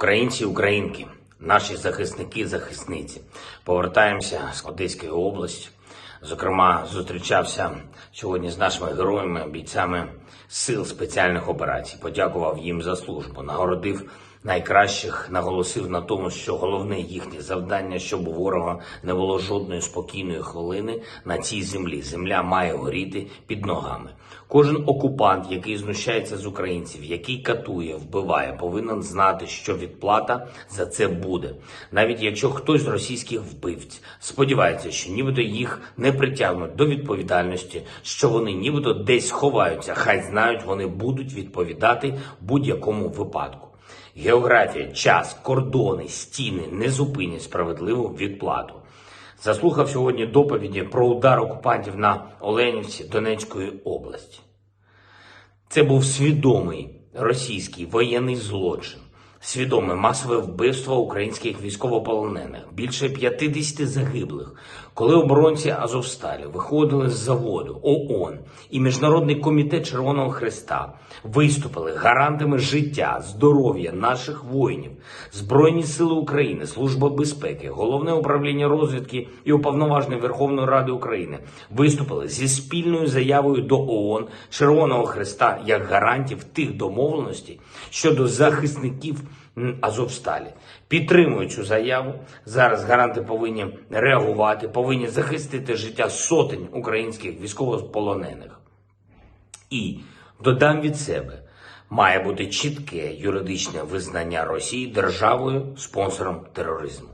Українці, українки, наші захисники, захисниці. Повертаємося з Одеської області. Зокрема, зустрічався сьогодні з нашими героями, бійцями сил спеціальних операцій. Подякував їм за службу, нагородив найкращих, наголосив на тому, що головне їхнє завдання, щоб у ворога не було жодної спокійної хвилини на цій землі. Земля має горіти під ногами. Кожен окупант, який знущається з українців, який катує, вбиває, повинен знати, що відплата за це буде. Навіть якщо хтось з російських вбивць сподівається, що нібито їх не притягнуть до відповідальності, що вони нібито десь ховаються, хай знають, вони будуть відповідати будь-якому випадку. Географія, час, кордони, стіни не зупинять справедливу відплату. Заслухав сьогодні доповіді про удар окупантів на Оленівці Донецької області. Це був свідомий російський воєнний злочин, свідоме масове вбивство українських військовополонених, більше 50 загиблих, коли оборонці Азовсталі виходили з заводу ООН і Міжнародний комітет Червоного Христа виступили гарантами життя, здоров'я наших воїнів, Збройні Сили України, Служба безпеки, Головне управління розвідки і уповноважений Верховної Ради України виступили зі спільною заявою до ООН Червоного Христа як гарантів тих домовленостей щодо захисників Азовсталі. Підтримую цю заяву. Зараз гаранти повинні реагувати, повинні захистити життя сотень українських військовополонених. І додам від себе, має бути чітке юридичне визнання Росії державою спонсором тероризму.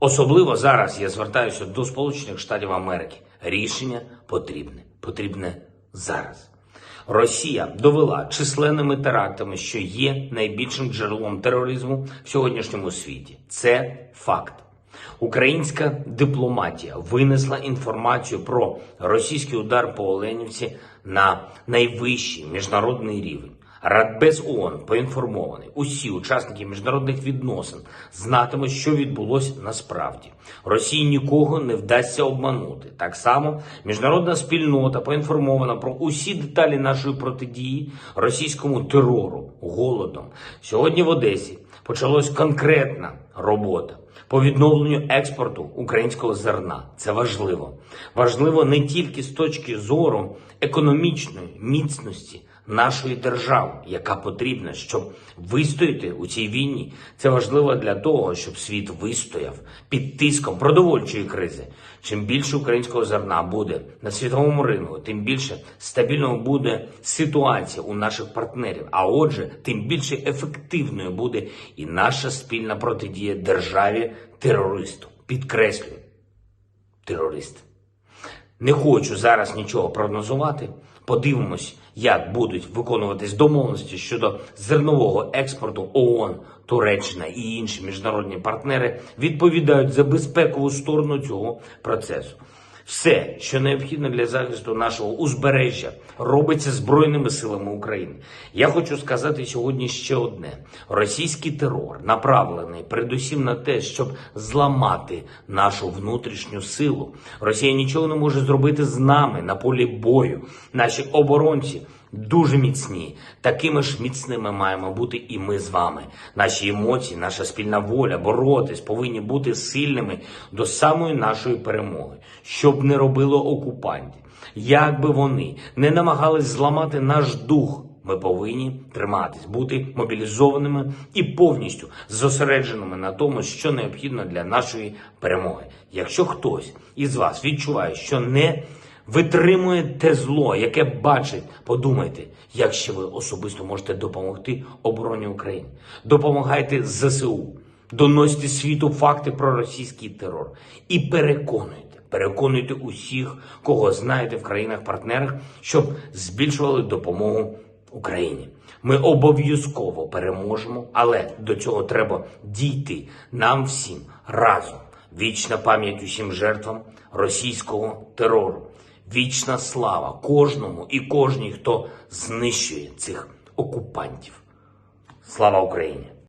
Особливо зараз я звертаюся до Сполучених Штатів Америки. Рішення потрібне, потрібне зараз. Росія довела численними терактами, що є найбільшим джерелом тероризму в сьогоднішньому світі. Це факт. Українська дипломатія винесла інформацію про російський удар по Оленівці на найвищий міжнародний рівень. Радбез ООН поінформований. Усі учасники міжнародних відносин знатимуть, що відбулося насправді. Росії нікого не вдасться обманути. Так само міжнародна спільнота поінформована про усі деталі нашої протидії російському терору, голодом. Сьогодні в Одесі почалась конкретна робота по відновленню експорту українського зерна. Це важливо. Важливо не тільки з точки зору економічної міцності нашої держави, яка потрібна, щоб вистояти у цій війні. Це важливо для того, щоб світ вистояв під тиском продовольчої кризи. Чим більше українського зерна буде на світовому ринку, тим більше стабільною буде ситуація у наших партнерів. А отже, тим більше ефективною буде і наша спільна протидія державі терористу. Підкреслюю, терорист. Не хочу зараз нічого прогнозувати. Подивимось, як будуть виконуватись домовленості щодо зернового експорту ООН, Туреччина і інші міжнародні партнери відповідають за безпекову сторону цього процесу. Все, що необхідно для захисту нашого узбережжя, робиться Збройними силами України. Я хочу сказати сьогодні ще одне: російський терор направлений передусім на те, щоб зламати нашу внутрішню силу. Росія нічого не може зробити з нами на полі бою. Наші оборонці. Дуже міцні, такими ж міцними маємо бути і ми з вами. Наші емоції, наша спільна воля, боротись повинні бути сильними до самої нашої перемоги, щоб не робило окупантів. Як би вони не намагались зламати наш дух, ми повинні триматись, бути мобілізованими і повністю зосередженими на тому, що необхідно для нашої перемоги. Якщо хтось із вас відчуває, що не витримує те зло, яке бачить, подумайте, як ще ви особисто можете допомогти обороні України. Допомагайте ЗСУ, доносьте світу факти про російський терор і переконуйте, переконуйте усіх, кого знаєте в країнах-партнерах, щоб збільшували допомогу Україні. Ми обов'язково переможемо, але до цього треба дійти нам всім разом. Вічна пам'ять усім жертвам російського терору. Вічна слава кожному і кожній, хто знищує цих окупантів. Слава Україні!